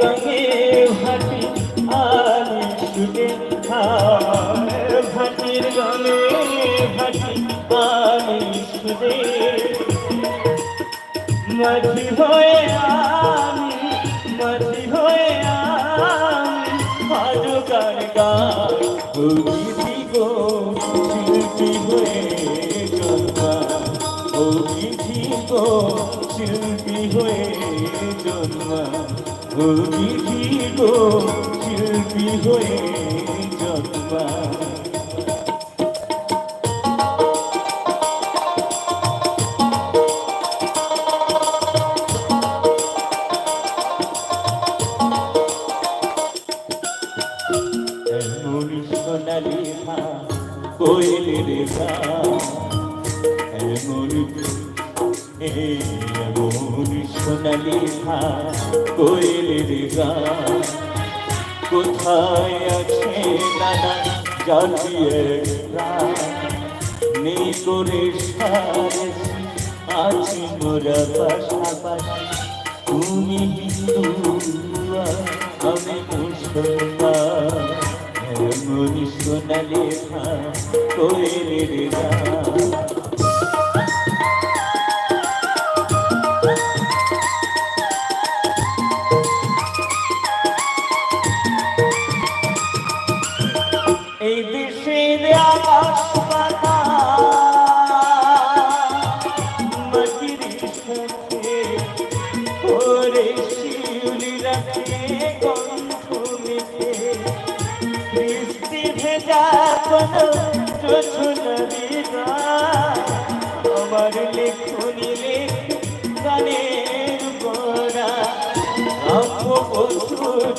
গানে ভাটি আমি হায় ভাটির গানে ভাটি আমি ছুটে। মাঝি হয়ে আমি, মাঝি হয়ে শিল্পী হয়ে জন্মা ও গো, শিল্পী ও বিধি গো শিল্পী হয়ে জন্মা কোয়েলের ভা এমন এমন সোনালি কোয়েলের গা কোথায় আছে নানা জাতীয় নেই করে আছি মোরা পাশাপাশি তুমি হিন্দু আমি মুসলমান এমন সোনালি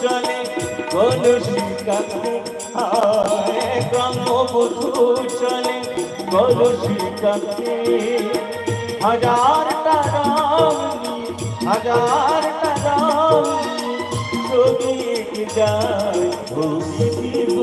চলে কোন শিকাকে হায় ব্রহ্মবধূ চলে কোন শিকাকে হাজার তারামনি হাজার ছবি এঁকে যায় ভূমি দিব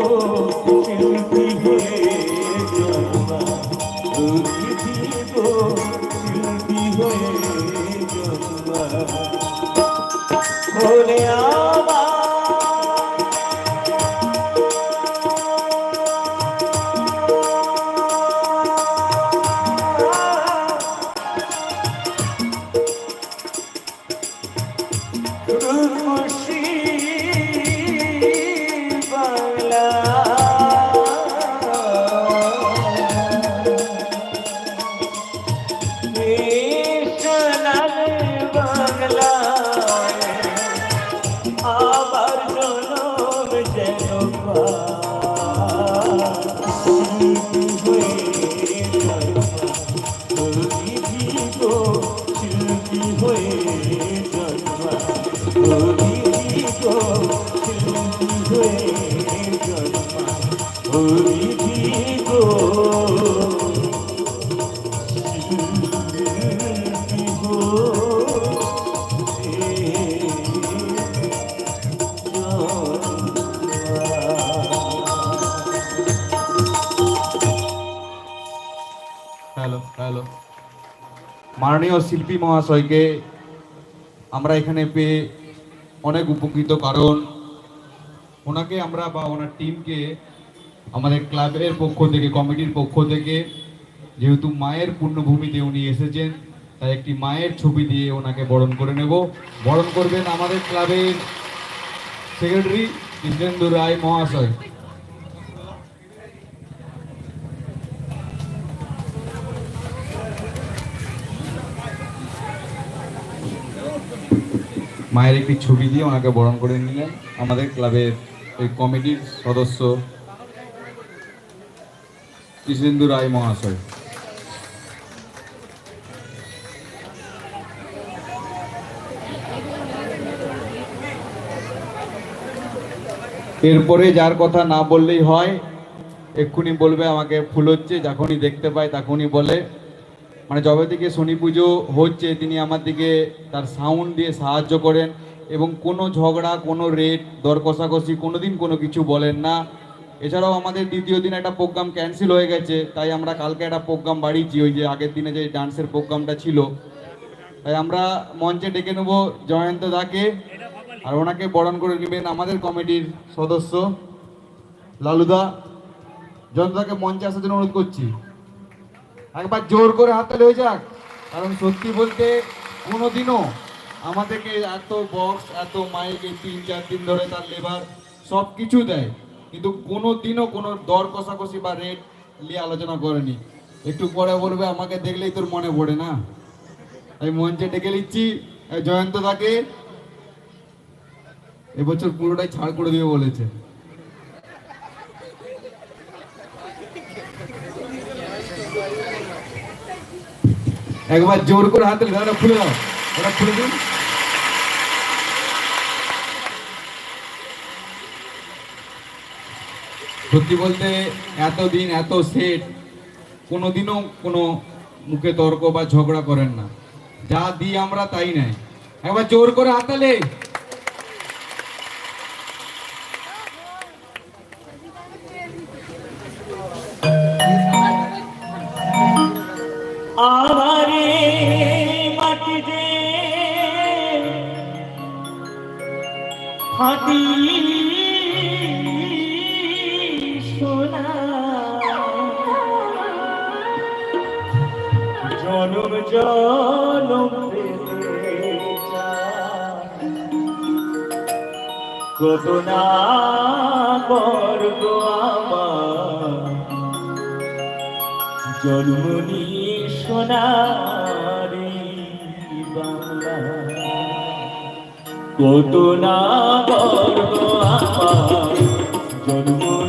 হ্যালো হ্যালো মাননীয় শিল্পী মহাশয়কে আমরা এখানে পেয়ে অনেক উপকৃত, কারণ ওনাকে আমরা বা ওনার টিমকে আমাদের ক্লাবের পক্ষ থেকে, কমিটির পক্ষ থেকে, যেহেতু মায়ের পূর্ণভূমিতে উনি এসেছেন, তাই একটি মায়ের ছবি দিয়ে ওনাকে বরণ করে নেব। বরণ করবেন আমাদের ক্লাবের সেক্রেটারি কৃষ্ণেন্দু রায় মহাশয়। মায়ের একটি ছবি দিয়ে ওনাকে বরণ করে নিলেন আমাদের ক্লাবের এই কমিটির সদস্য কৃষ্ণেন্দু রায় মহাশয়। এরপরে যার কথা না বললেই হয়, এক্ষুনি বলবে আমাকে ফুল হচ্ছে যখনই দেখতে পায় তখনই বলে। মানে যবে থেকে শনি পুজো হচ্ছে, তিনি আমার দিকে তার সাউন্ড দিয়ে সাহায্য করেন এবং কোনো ঝগড়া, কোনো রেট দর কষাকষি কোনো দিন কোনো কিছু বলেন না। এছাড়াও আমাদের দ্বিতীয় দিন একটা প্রোগ্রাম ক্যান্সেল হয়ে গেছে, তাই আমরা কালকে একটা প্রোগ্রাম বাড়িয়েছি, ওই যে আগের দিনে যে ডান্সের প্রোগ্রামটা ছিল। তাই আমরা মঞ্চে ডেকে নেব জয়ন্ত দাকে আর ওনাকে বরণ করে নেবেন আমাদের কমিটির সদস্য লালুদা। জনতাকে মঞ্চে আসার জন্য অনুরোধ করছি। একবার জোর করে হাততালি হয়ে যাক। কারণ সত্যি বলতে কোনোদিনও আমাদেরকে এত বক্স এত মাইক এই তিন, চার দিন ধরে তার লেবার সব কিছু দেয়। কিন্তু কোনো দিনও কোনো দর কষাকষি বা রেট নিয়ে আলোচনা করেনি। একটু পরে বলবে, আমাকে দেখলেই তোর মনে পড়ে না? আমি মঞ্চে ডেকে নিচ্ছি জয়ন্ত দাকে। এবছর পুরোটাই ছাড় করে দিয়ে বলেছে। একবার জোর করে হাতে খুলে দাও খুলে দিন। সত্যি বলতে এতদিন এত সেট কোনোদিনও কোনো মুখে তর্ক বা ঝগড়া করেন না। যা দিই আমরা তাই নেয়। একবার জোর করে হাতালে জনম জনম। কত না গর্ব আমার জন্মনি সোনারি কত না গর্ব আমার জন্মনি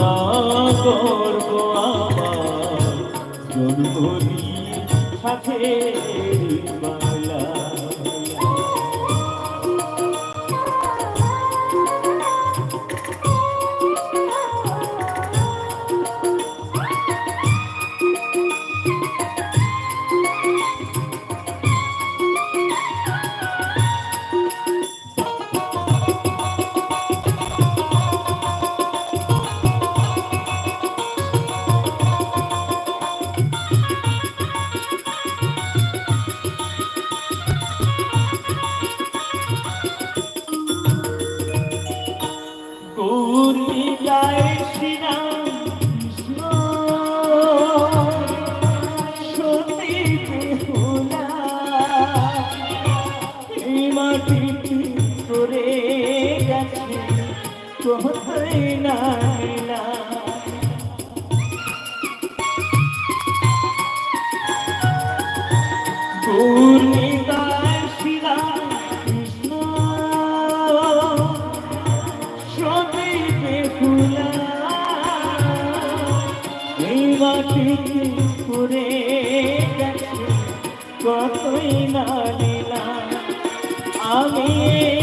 না গর্ব আমার। জন্মনি সাথে বাংলা মাটিতে ঘুরে গেছে কতই না নিলাম। আমি এই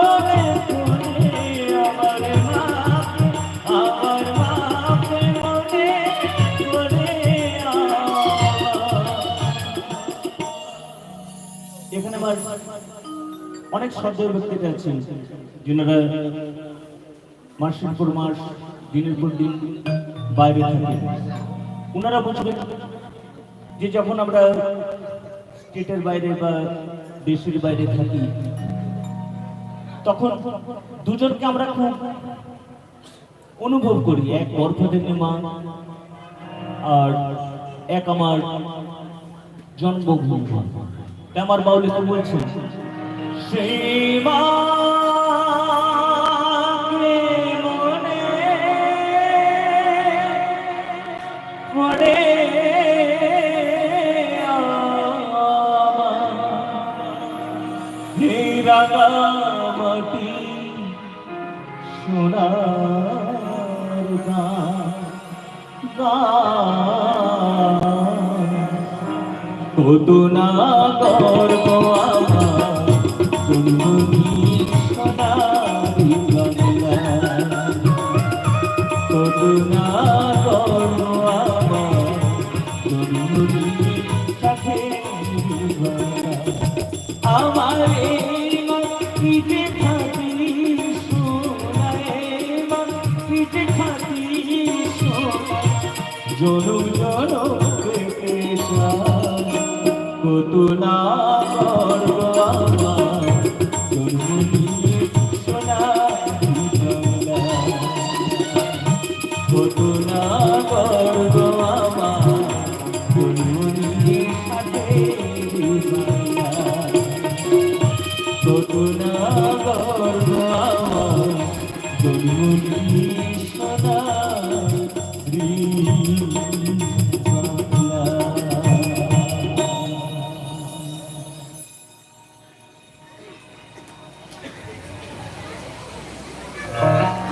অনেক সজ্জন ব্যক্তিরা আছেন। যিনারা মাসের পর মাস দিনের পর দিন বাইরে থাকেন। ওনারা বুঝবেন যে যখন আমরা স্টেটের বাইরে বা দেশের বাইরে থাকি, তখন দুজনকে আমরা খুব অনুভব করি। এক গর্ভধারিণী মা আর এক আমার জন্মভূমি। আমার বাউলি তো বলছেন সেই মাকে মনে পড়ে হে রাগামাটি সোনার কত না গর্ব You.